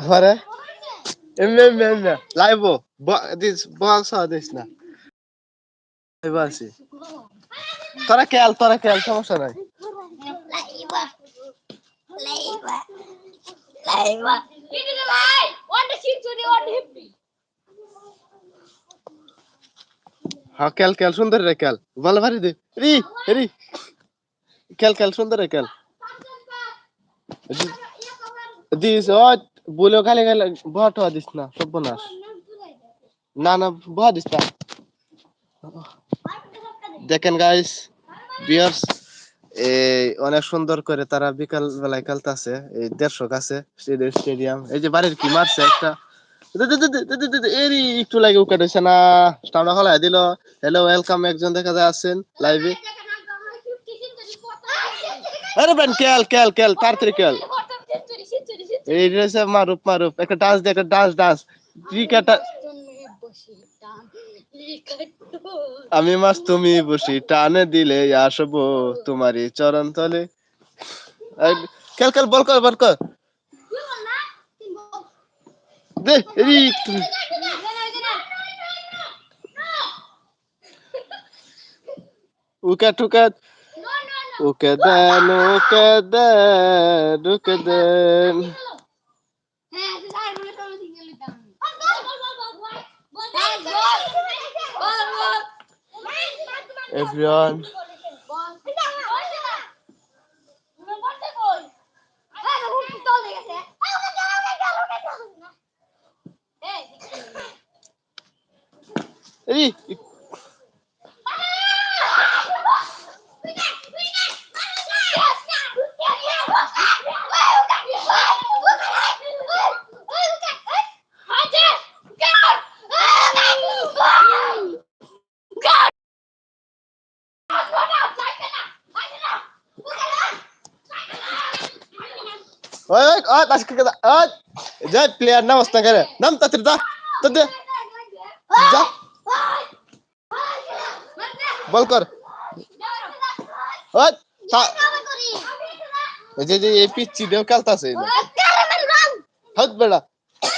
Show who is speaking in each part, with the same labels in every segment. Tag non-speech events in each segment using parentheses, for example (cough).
Speaker 1: পরে এমনি এমনি এমনি লাইব দিস বক্স দিস না লাইব আছি তোরা খেল তোরা খেল সমস্যা নাই. হ্যাঁ খেল খেল সুন্দর রে খেল ভালো ভারি দে রি রি খেল খেল সুন্দর রে খেল দিস বলে খালি খালি বট দিস না সব নাশ না না বহা দিস না। দেখেন গাইস বিয়ার্স এই অনেক সুন্দর করে তারা বিকাল বেলায় খেলতেছে, এই দেড়শো কাছে স্টেডিয়াম এই যে বাড়ির কি মারছে একটা? এরই একটু লাগে উঠে দিছে না। স্টামনা হলাই দিল। হ্যালো ওয়েলকাম একজন দেখা যায় আছেন লাইভে আরে বেন কেল কেল কেল তাড়াতাড়ি কেল এই রয়েছে মারুপ মারুপ একটা ডান্স দে, একটা ডান্স ডান্স। ক্রিকেট আমি মাস তুমি বসি, টানে দিলে আসব তোমারই চরণ তলে। খেল খেল, বল কর বল কর। দে উইকেট উইকেট উকে দেন উকে দেন উকে দেন। এভরিওয়ান এরি ওই ওই ওই বাস কে দা ওই যে প্লেয়ার নাম আসনা করে নাম তাতে দা তাতে যা বল কর ওই তা- এই যে যে এই পিচ্ছি দেও খেলতাছে হত বেড়া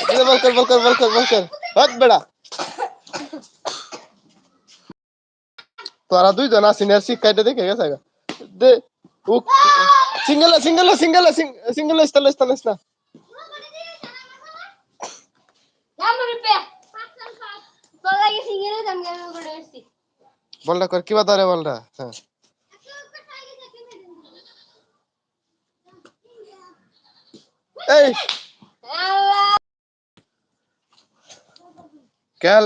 Speaker 1: এই যে বল কর বল কর বল কর বল কর হত বেড়া তোরা দুইজন আছিস না শিক্ষাইটা দেখে গেছে গা। দে ও সিঙ্গেল সিঙ্গেল সিঙ্গেল সিঙ্গেল ইস্তাল ইস্তাল ইস্তাল বলটা কর কিবা ধরে বলটা? হ্যাঁ। এই।
Speaker 2: টিকটক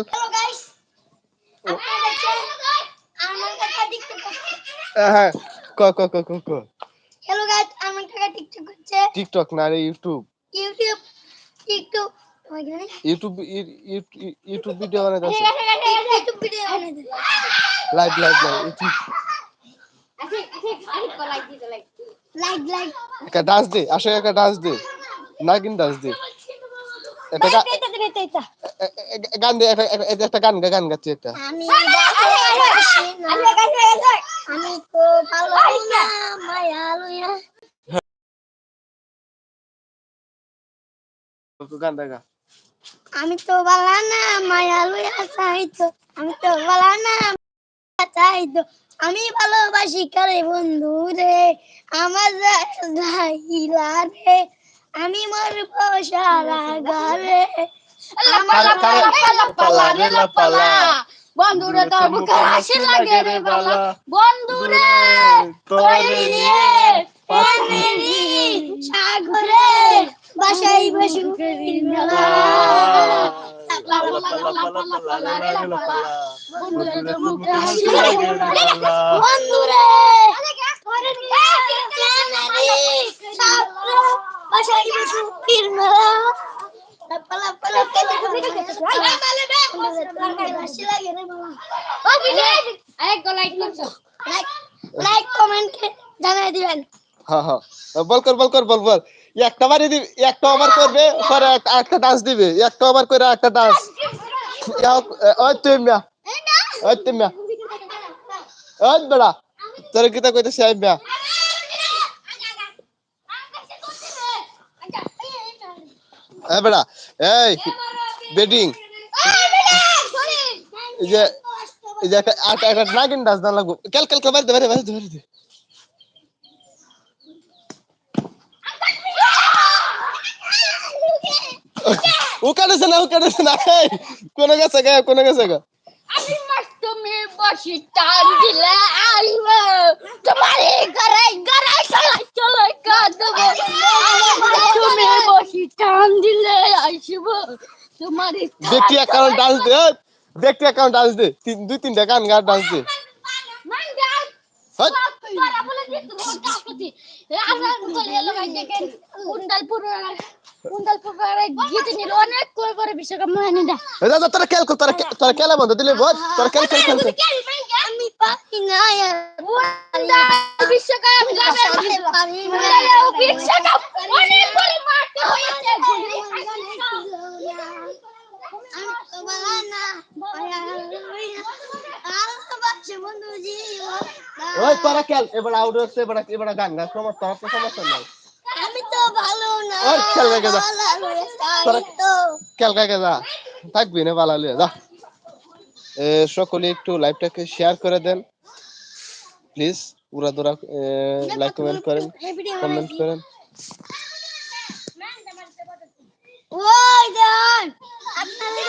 Speaker 2: করছে
Speaker 1: হ্যাঁ। ক ক ক ক ক
Speaker 2: হ্যালো গাইস আমার কাকা টিকটক করছে
Speaker 1: টিকটক না রে YouTube
Speaker 2: YouTube TikTok
Speaker 1: YouTube YouTube video বানাইতে আছে
Speaker 2: ইউটিউব ভিডিও বানাইতে
Speaker 1: live live live YouTube
Speaker 2: like like
Speaker 1: একটা ডান্স দে আসে একটা ডান্স দে নাগিন ডান্স দে
Speaker 2: এটা এটা এটা
Speaker 1: এ- এ- এ- গান দে একটা- গান গান গাচ্ছি একটা
Speaker 2: আমি আমি তো ভালো না মায়া লইয়া
Speaker 1: গান দেখা।
Speaker 2: আমি তো ভালো না মায়া লইয়া চাইতো। আমি তো ভালো না চাইতো। আমি ভালোবাসি কারে বন্ধু রে আমার যাইলা রে। আমি মরব সারা গারে। বন্ধুরে তোর বুকে হাসি লাগে রে বালা। বন্ধুরে
Speaker 1: তোরে
Speaker 2: নিয়ে সাগরে। বাসাই বসে মেলা। বন্ধুরে মেলা। লাইক কমেন্ট জানাই দিবেন।
Speaker 1: হ্যাঁ হ্যাঁ বল কর বল কর, বল বল। একটা বারে দিবি একটা ওভার করবে পরে একটা একটা ডান্স দিবে একটা ওভার করে একটা ডান্স ওই তুই মিয়া ওই তুই মিয়া ওই বেড়া, তোর কিতা কইতেছি আই মিয়া। এই বেড়া, এই বেডিং এই যে এই যে একটা একটা একটা নাগিন ডাস দান লাগবো। কেল কেল কেল বাড়ি দে বাড়ি দে বাড়ি দে। (laughs) ও কাটেছে না ও কাটেছে না কোনে গেছে গা কোনে গেছে গা?
Speaker 2: আমি মেয়ে বসি টান দিলে আসব তোমার গড়াই গড়াই চলাই চলাই কাঁদব। মেয়ে বসি টান দিলে আসব তোমার
Speaker 1: ব্যক্তি অ্যাকাউন্ট ডান্স দে ব্যক্তি অ্যাকাউন্ট ডান্স দে। তিন দুই তিনটা গান গান ডান্স দে। হট।
Speaker 2: তোরা বলে যে তোর কাকুতি। আমরা বলে এলো ভাই নিল অনেক বিশ্বকাপ মহানি দা
Speaker 1: দাদা তোরা কেল কর তোরা কে- তোরা কেলা বন্ধ দিলে বল। তোরা কেল কেল খেলতে
Speaker 2: আমি পারি না বিশ্বকাপ বিশ্বকাপ অনেক করে মারতে হয়েছে
Speaker 1: ওই তোরা কেল এবার আউট হচ্ছে এবার এবার গান গান সমস্যা তোরা তো সমস্যা নাই। থাকবি না। ভালো যা। সকলে একটু লাইভটাকে শেয়ার করে দেন। প্লিজ পুরা দোরা লাইক কমেন্ট করেন কমেন্ট করেন।
Speaker 2: ওই দেন আপনাদের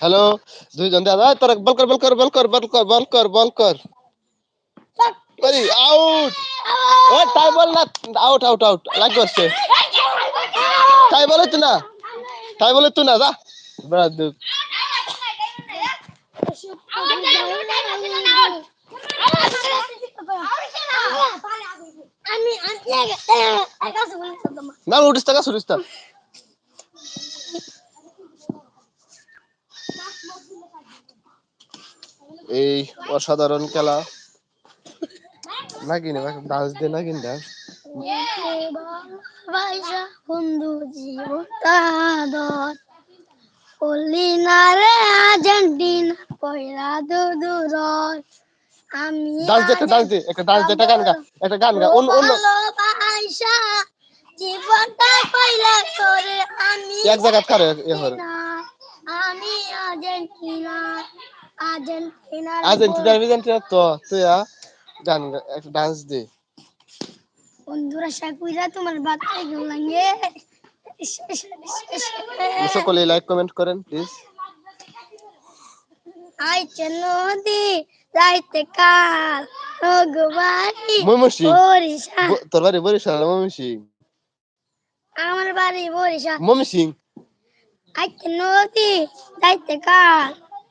Speaker 1: হ্যালো দুইজন দাদা তোরা বল কর বল কর বল কর বল কর বল কর বল কর আরে আউট ওই তাই বল না আউট আউট আউট লাগ করছে তাই বলে তো না তাই বলে তো না যা বড় দুঃখ না উঠিস টাকা সুরিস এই অসাধারণ খেলা। নাকি না ডান্স দে ডান্স
Speaker 2: ভাইসা বন্ধু জীবতাদর বললি না রে আর্জেন্টিনা পয়লা দূর আমি
Speaker 1: ডান্স দে ডান্স দে একটা ডান্স দে, একটা গান গা, একটা গান গা। অন্য অন্য।
Speaker 2: জীবনটা পয়লা করে আমি
Speaker 1: এক জায়গা কারে এ
Speaker 2: আমি আর্জেন্টিনা আর্জেন্টিনা
Speaker 1: আর্জেন্টিনা তো তুই গান একটা ডান্স দে।
Speaker 2: বন্ধুরা সাকুইরা তোমার বাচ্চা লাগে
Speaker 1: সকলে লাইক কমেন্ট করেন প্লিজ
Speaker 2: আইছে নদী যাইতে কাল ভগবানি
Speaker 1: তোর বাড়ি বরিশাল ময়মনসিং
Speaker 2: আমার বাড়ি বরিশা
Speaker 1: ময়মনসিং
Speaker 2: আইছে নদী যাইতে কাল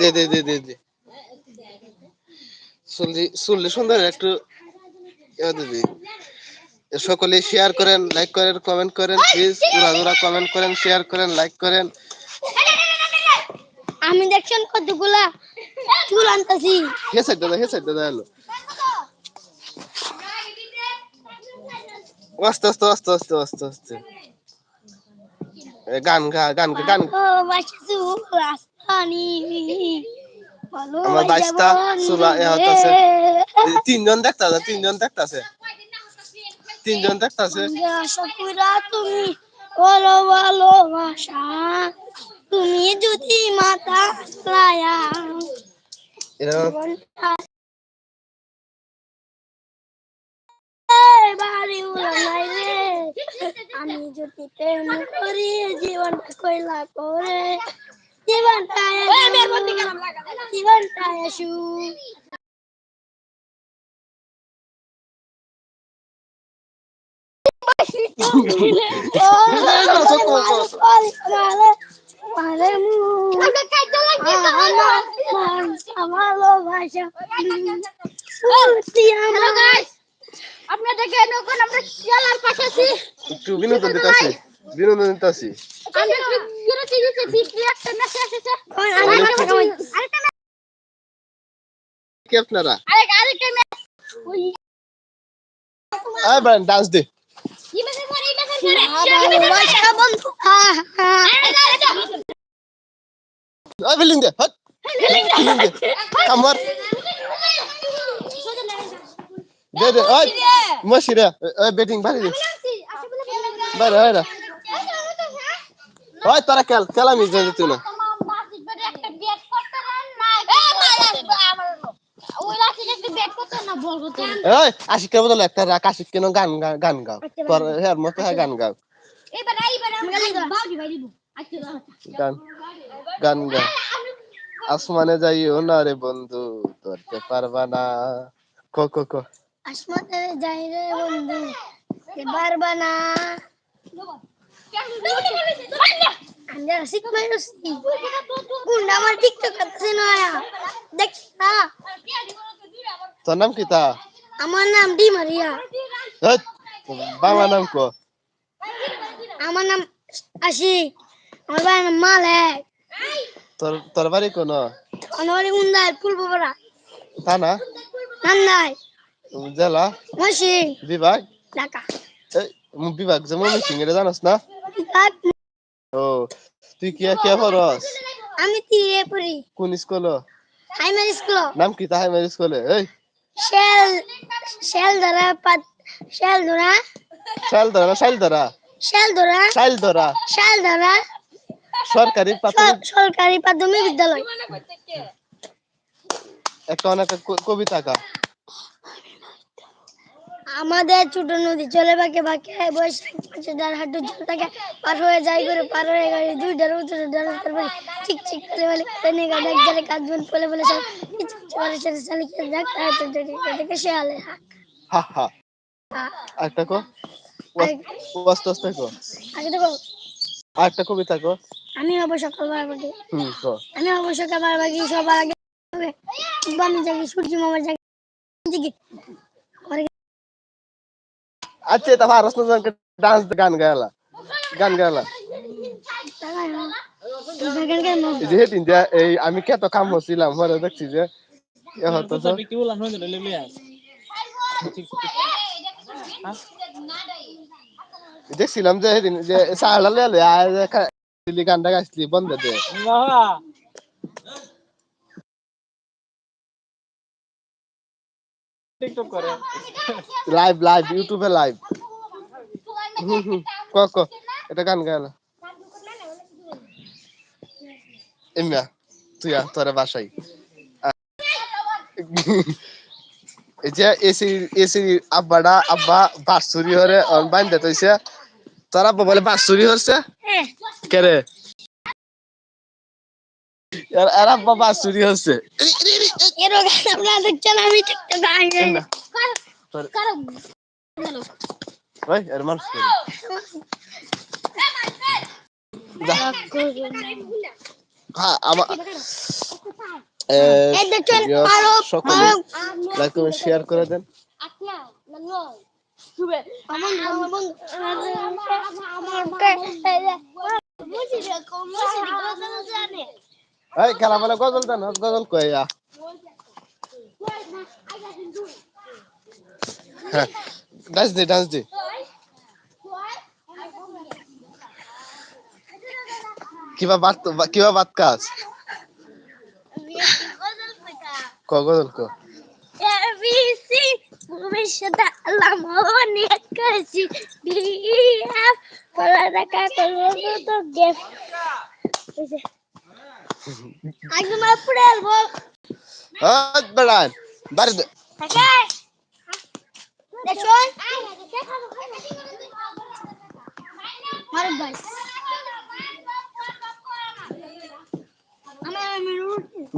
Speaker 1: দে দে দে দে দে। সুললি সুললি সুন্দর একটু ইয়া সকলে শেয়ার করেন লাইক করেন কমেন্ট করেন প্লিজ পুরা কমেন্ট করেন। শেয়ার করেন লাইক করেন
Speaker 2: আমি দেখছেন কতগুলা চুল আনতাছি।
Speaker 1: হে সাইড দাদা হে সাইড দাদা হলো আস্তে আস্তে আস্তে আস্তে আস্তে আস্তে। গান গা গান গান। আমার বাইশটা চুলা হতাছে। তিনজন দেখতাছে তিনজন দেখতাছে। তিনজন দেখতাছে।
Speaker 2: তুমি করো ভালোবাসা। তুমি যদি মাথা লায়া বাড়ি উড়াই আমি যদি প্রেম করি জীবনটা কইলা করে জীবনটা জীবনটা সুখ আপনাদের কেন কোন আমরা শিয়ালার পাশে আছি।
Speaker 1: একটু বিনোদন দিতেছি বিনোদন দিতেছি
Speaker 2: আমরা বিরতি দিতে বিক্রি একটা মেসেজ এসেছে। আরেকটা
Speaker 1: কি আপনারা?
Speaker 2: আরেক আরেকটা মেসেজ ওই
Speaker 1: আয় ব্রান ডান্স দে।
Speaker 2: এই মেসেজ পরে এই মেসেজ পরে ভালোবাসা বন্ধু হ্যাঁ হ্যাঁ।
Speaker 1: আয় বিল্ডিং দে হট। বিল্ডিং দে। কামর (laughs) দে দে আয় মশিরা আয় ব্যাটিং বাড়ি দে। বাইরে বাইরে ওই তোরা খেল খেল আমি যাই তুই না ওই আশিকের বদলে একটা রাখ আশিক কেন গান গান গাও। তোর হের মতো হ্যাঁ গান গাও। গান গান গাও। আসমানে যাইও না রে বন্ধু ধরতে পারবা না। ক ক ক।
Speaker 2: আসমানে যাই রে বন্ধু পারবা না। আমি রসিক ভাই রসিক। গুন্ডা আমার টিকটক করতেছে না। দেখ না
Speaker 1: তোর নাম কি তা?
Speaker 2: আমার নাম ডি মারিয়া।
Speaker 1: বাংলা নাম ক?
Speaker 2: আমার নাম আশিক। আমার বাবার নাম মালেক।
Speaker 1: তোর তোর বাড়ি কোন?
Speaker 2: আমার বাড়ি গুন্ডায় ফুলবাবরা
Speaker 1: তা না?
Speaker 2: নান্দাই।
Speaker 1: জেলা
Speaker 2: মসি
Speaker 1: বিভাগ
Speaker 2: ঢাকা
Speaker 1: এই উম, বিভাগ যে মমি সিং এটা জানাস না ও তুই কি কে হরস
Speaker 2: আমি তিরে পড়ি
Speaker 1: কোন স্কুল
Speaker 2: হাইমার স্কুল
Speaker 1: নাম কি তা হাইমার স্কুলে এই
Speaker 2: শেল শেল ধরা পাত শেল ধরা
Speaker 1: শাইল ধরা না শাইল ধরা
Speaker 2: শেল ধরা
Speaker 1: ধরা
Speaker 2: শেল ধরা
Speaker 1: সরকারি প্রাথমিক
Speaker 2: সর- সরকারি প্রাথমিক বিদ্যালয়
Speaker 1: একটা অনেক কবিতা কা
Speaker 2: আমাদের ছোট নদী চলে বাঁকে বাঁকে বৈশাখ মাসে হাঁটু জল থাকে পার হয়ে যায় করে পার হয়ে গেলে দুই ডাল ডাল তারপরে চিক চিক করে বলে তেনে গা দেখ জালে কাজ বন বলে বলে সব সাথে সালে কে দেখ সে আলে
Speaker 1: হা হা। একটা কো। কো।
Speaker 2: আগে দেখো
Speaker 1: আরেকটা কবিতা কো।
Speaker 2: আমি হব
Speaker 1: হুম কো।
Speaker 2: আমি হব সকালবেলা বাকি সবার আগে জাগি সূর্য মামার জাগি।
Speaker 1: আচ্ছা তা ভারস না, জানকে ডান্স গান গায়লা গান গায়লা যে হেদিন যে এই আমি কত কাম হচ্ছিলাম পরে দেখছি যে, এ হতো তো। দেখছিলাম যে সেদিন যে সাহলা লেলে আর দিলি গানটা গাইছিলি, বন্ধ দে। লাইভ লাইভ ইউটিউবে লাইভ হুম ক ক, এটা গান গায়লা এমিয়া তুই আ, তোরে বাসাই এই যে এসি এসি আব্বাডা, আব্বা, বাসুরি হরে বান্ধে তৈছে। তোর আব্বা বলে বাসুরি হচ্ছে কেরে আর আব্বা বাসুরি হচ্ছে
Speaker 2: গান আপনারা দেখছেন আমি টিকটক
Speaker 1: ওই এর মানুষ হ্যাঁ, আমার
Speaker 2: আরও
Speaker 1: সকলে
Speaker 2: আরও
Speaker 1: লাইক কমেন্ট শেয়ার করে দেন এই খেলা বলে গজল দেন গজল কইয়া হ্যাঁ ডান্স দে ডান্স দে। কিবা বাত কিবা বাত কাজ? ক। গজল ক
Speaker 2: ABC ভবিষ্যৎ আল্লাহ অনেক কাছে বিএফ পড়ালেখা করব তো গেম। একদম পুরো আলবো
Speaker 1: হাত বেড়ান বাড়ি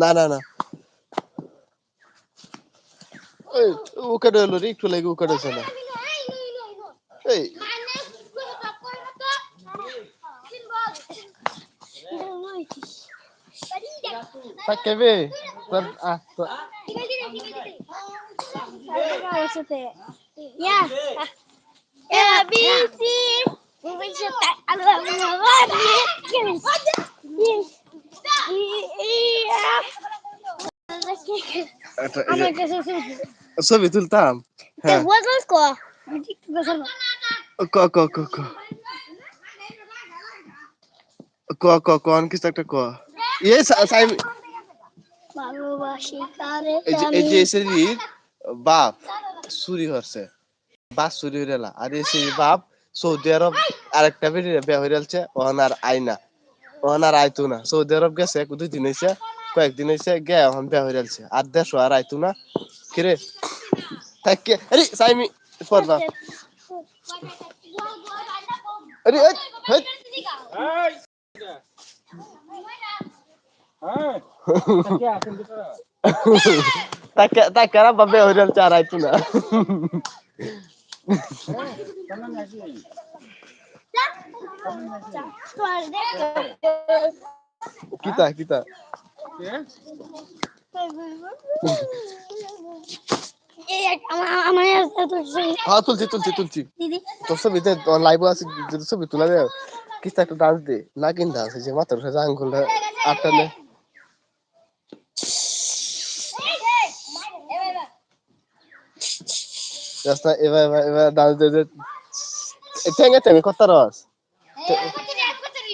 Speaker 1: না না না। উকাটা হলো রে একটু লাগে উকাটা না। এই। Tá,
Speaker 2: quer ver? শুধু
Speaker 1: ছবি তুলতাম হ্যাঁ
Speaker 2: বদল কো একটু বদল
Speaker 1: ক ক ক ক ক ক ক অন কিছু একটা ক এই সা- সাইম
Speaker 2: ভালোবাসি তারে
Speaker 1: এই যে এই যে সেরির বাপ চুরি হচ্ছে বাপ চুরি হয়ে গেলা আর সেরির বাপ সৌদি আরব আরেকটা বেরিয়ে বিয়ে হয়ে গেছে ওখান আর আইনা। ওখান আর আইতো না। সৌদি আরব গেছে দুই দিন হয়েছে কয়েকদিন হয়েছে গে এখন বিয়ে হয়ে গেছে আর দেশ আর আইতো না। কিরে থাকে আরে সাইমি পড়বা আরে এই, হেই। (laughs) (laughs) আর বাবে হয়ে গেছে আর আইতো না কিতা কিতা
Speaker 2: আমার
Speaker 1: হ্যাঁ তুলছি তুলছি তুলছি।
Speaker 2: দিদি
Speaker 1: তোর ছবিতে লাইভ আছে যদি ছবি তুলা দেয় কিছু একটা ডান্স দে? না কিন ডান্স যে মাথার আঙ্গুলটা আটটালে রাস্তা এবার এবার এবার ডান্স দে দে টেঙ্গে টেঙ্গে কত রস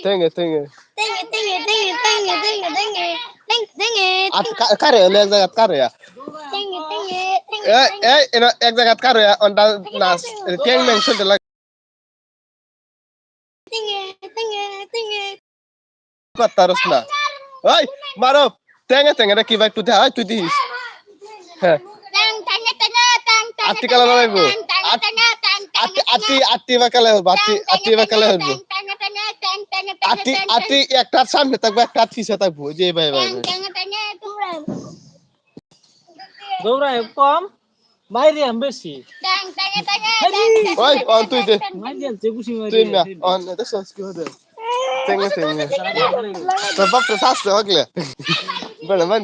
Speaker 2: tengue,
Speaker 1: আট কারে এক জায়গা কারে এক জায়গা কারে অন নাচ টেং মেং শুনতে লাগে. কত রস না ওই মারো টেঙ্গে টেঙ্গে কি ভাই তুই তুই দিস হ্যাঁ
Speaker 2: tange,
Speaker 1: হব
Speaker 2: tang, tange, tange, tang, tange, tange,
Speaker 1: আটি
Speaker 2: tang,
Speaker 1: আটি একটা সামনে থাকব একটা পিছে থাকব যে ভাই ভাই।
Speaker 3: দৌড়ায় কম মাইরে আম বেশি
Speaker 1: ওই অন তুই দে তুই না অন এটা সস কি হতে তেঙ্গে তেঙ্গে তোর বাপ তো শাস্তে হগলে বলে মান.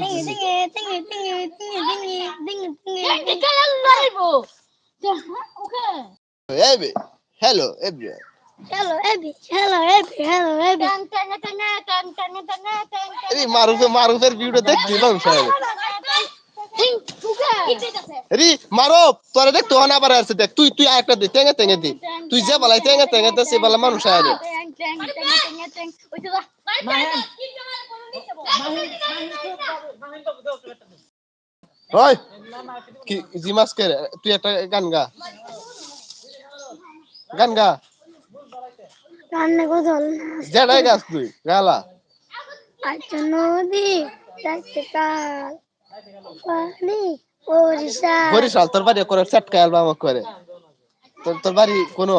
Speaker 1: Abby hello Abby
Speaker 2: Hello, Abby. Hello, Abby. Hello, Abby. Tang, tange, tange, tang, tange, tange, tang, tange,
Speaker 1: রে মারুফে মারুফের ভিডিও দেখছি সাহেব রি মারো তোরে দেখ তোহন আবার আসছে দেখ তুই তুই আরেকটা দে তেঙ্গে তেঙ্গে দি তুই যে বলাই তেঙ্গে তেঙ্গে দে সে বলা মানুষ আরে ওই কি তুই একটা গান গা। গান গা।
Speaker 2: রান্না গোসল
Speaker 1: যেটাই গাছ তুই গালা।
Speaker 2: আচ্ছা নদী চারটে কাল পানি বরিশাল।
Speaker 1: বরিশাল তোর বাড়ি করে অ্যালবাম করে? তোর তোর বাড়ি কোন?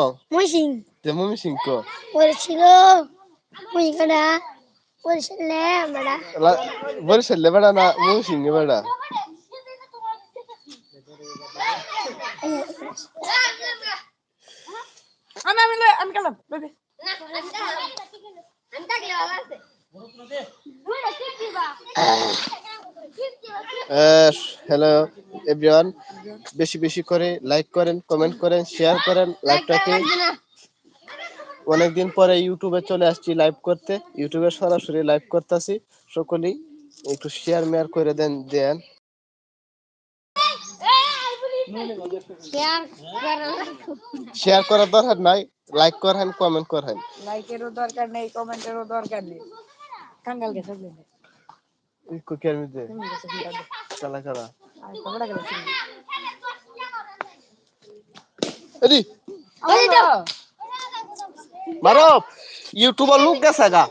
Speaker 1: কো?
Speaker 2: বরিশালে
Speaker 1: বরিশাল লেবাড়া না মমি সিং লেবাড়া
Speaker 3: আমি আমি আমি গেলাম বেবি
Speaker 1: হ্যালো এভরিওয়ান বেশি বেশি করে লাইক করেন কমেন্ট করেন শেয়ার করেন লাইভটাকে অনেকদিন পরে ইউটিউবে চলে আসছি লাইভ করতে। ইউটিউবে সরাসরি লাইভ করতেছি। সকলেই একটু শেয়ার মেয়ার করে দেন দেন। শেয়ার করার দরকার নাই লাইক করেন কমেন্ট করেন।
Speaker 3: লাইকেরও দরকার নেই কমেন্টেরও দরকার নেই। কাঙ্গাল গেছে
Speaker 1: কুকিয়ার মধ্যে চালা চালা।
Speaker 3: আর তোমরা গেছে
Speaker 1: এদি মারো ইউটিউবার লোক গেছে গা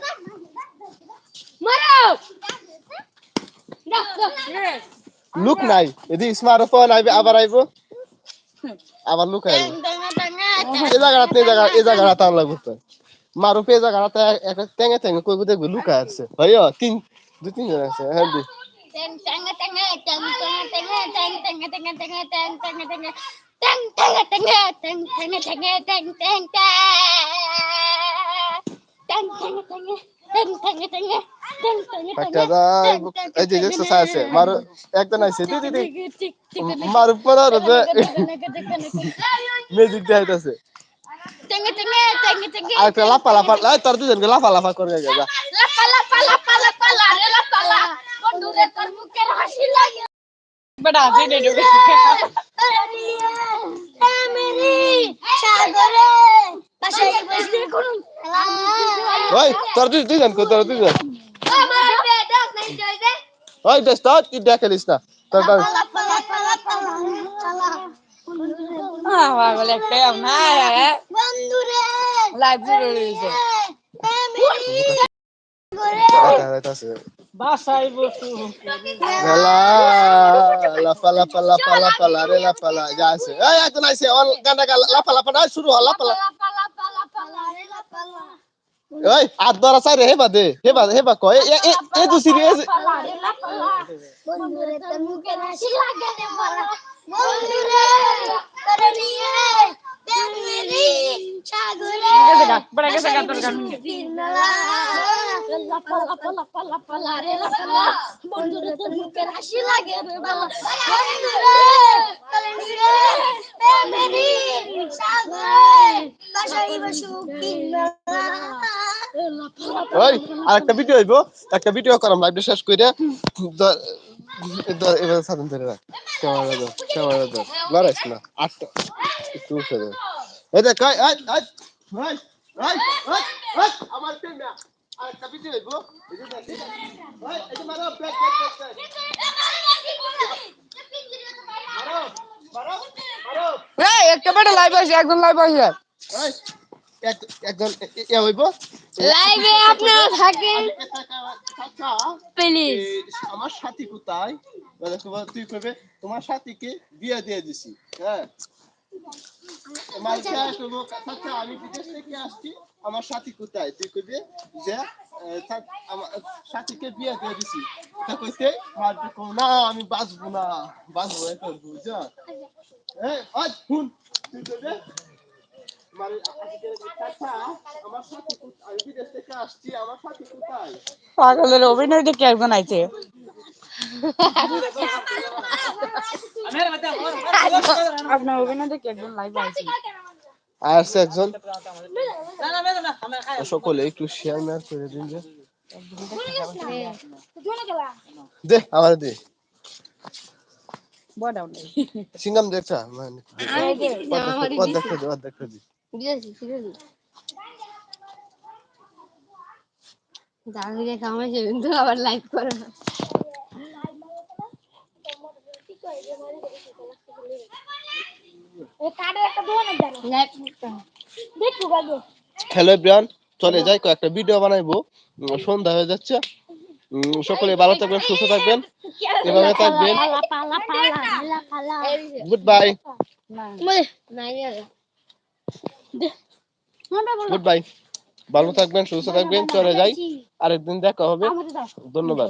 Speaker 1: লুক নাই এদি স্মার্টফোন আইবে আবার আইবো আবার লুক আইবো এই জায়গাটা এই জায়গা এই জায়গাটা তার লাগবে তো মারুপ এই জায়গাটা একটা টেঙ্গে টেঙ্গে কইবো দেখব লুকা আছে হইও তিন দু তিন জন আছে হ্যাঁ দি
Speaker 2: Tang
Speaker 1: একটা দাই লাফা লাফা তোর দুজনকে লাফা লাফা করে যা যা
Speaker 2: লাপা লাপা লাপা লাপা লারে লাপা লা বন্ধুরে তোর মুখের হাসি লাগে
Speaker 3: বেটা
Speaker 2: বসে কোন
Speaker 1: ওই তোর দুই দুইজন কো তোর দুইজন
Speaker 2: আমার পেট নাই যাইবে
Speaker 1: ওই দেখ দেখালিস না তোর
Speaker 3: না
Speaker 2: বন্ধুরে
Speaker 3: লাইভ বাসায় বসু
Speaker 1: হেলা লাফা লাফা লাফা লাফা লারে লাফা লা যা আছে এই এখন আইছে অন গানা গা লাফা লাফা না শুরু হল লাফা লাফা
Speaker 2: লাপা লাপা লারে লাপা লা
Speaker 1: ওই আর দরা সাইরে হেবা দে হেবা হেবা কয় এ এ এ দু সিরিয়াস
Speaker 2: লারে লাপা লা বন্ধুরে তোর মুখের হাসি লাগে রে বলা বন্ধুরে তোর নিয়ে মুখের হাসি
Speaker 1: ভিডিও হইবো একটা ভিডিও করাম লাইভটা শেষ কইরা। ধর সাধন ধরে রাখ। ক্যামেরা ধর ক্যামেরা ধর। লড়াইস না আটটা। একটু উঠে দে। এই দেখ এই এই এই এই এই এই এই আমার পেন্ডা আর একটা ভিডিও হইবো এই যে দেখ এই এই যে মারো ব্যাক ব্যাক ব্যাক মারো মারো মারো।
Speaker 3: এই একটা বেটা লাইভ আছে একজন লাইভ আছে
Speaker 1: এই একজন এ- এ
Speaker 2: লাইভে আপনারা থাকেন। প্লিজ
Speaker 1: আমার সাথী কোথায়? তুই কবে তোমার সাথীকে বিয়ে দিয়ে দিছি হ্যাঁ? মালকে আমি বিদেশ থেকে আসছি আমার সাথী কোথায়? তুই কবে যে আমার সাথীকে বিয়ে দিয়ে দিছি। তা কইতে মারবে কো না আমি বাঁচবো না বাঁচবো এটা বুঝা এই আজ শুন তুই কবে
Speaker 3: পাগলের অভিনয় দেখে একজন আইছে। আপনার অভিনয় দেখে একজন লাইভ
Speaker 1: আসছে একজন। সকলে একটু শেয়ার করে দিন যে। দে আমার দে। সিঙ্গাম দেখছা মানে। দেখতে দে দেখতে দি।
Speaker 2: দাদুকে কামাইছে কিন্তু আবার লাইভ করে না।
Speaker 1: হ্যালো এভরিওয়ান চলে যাই কয়েকটা ভিডিও বানাইবো। সন্ধ্যা হয়ে যাচ্ছে। সকলে ভালো থাকবেন সুস্থ থাকবেন। এভাবে থাকবেন। গুড বাই গুড বাই ভালো থাকবেন সুস্থ থাকবেন চলে যাই। আরেকদিন দেখা হবে। ধন্যবাদ।